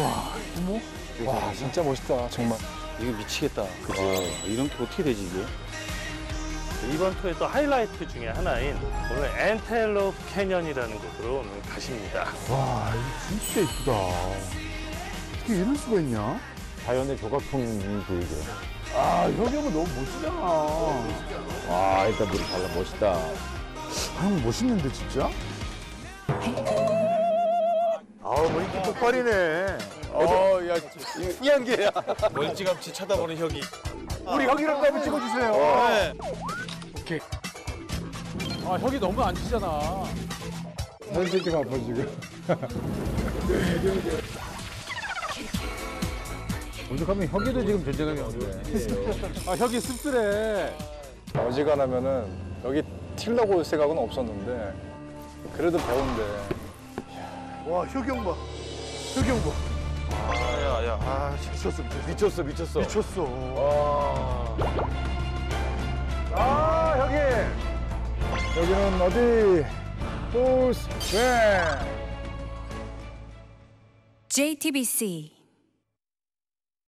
와 진짜 멋있다 정말. 이거 미치겠다. 그죠? 이런 게 어떻게 되지 이게? 이번 투의 또 하이라이트 중에 하나인 오늘 엔텔로 캐년이라는 곳으로 오늘 가십니다. 와 이거 진짜 이쁘다. 어떻게 이럴 수가 있냐? 자연의 조각품이지 이게. 아 혁이 형은 너무 멋지잖아. 와 일단 물이 달라 멋있다. 아, 형 멋있는데 진짜? 아우 뭐 이렇게 똑바리네. 어야 이한계야. 멀찌감치 쳐다보는 혁이. 우리 혁이랑 한번 찍어주세요. 오케이. 아 혁이 너무 안 치잖아. 현진이가 아파 지금. 오죽하면 혁이도 지금 존재감이 없네. 아 혁이 씁쓸해. 어지간하면은 여기 틸라고 올 생각은 없었는데 그래도 배운데. 와형 봐. 형 봐. 야야, 아, 미쳤어 미쳤어 미쳤어 미쳤어. 아 혁이. 여기는 어디? 볼스웨. JTBC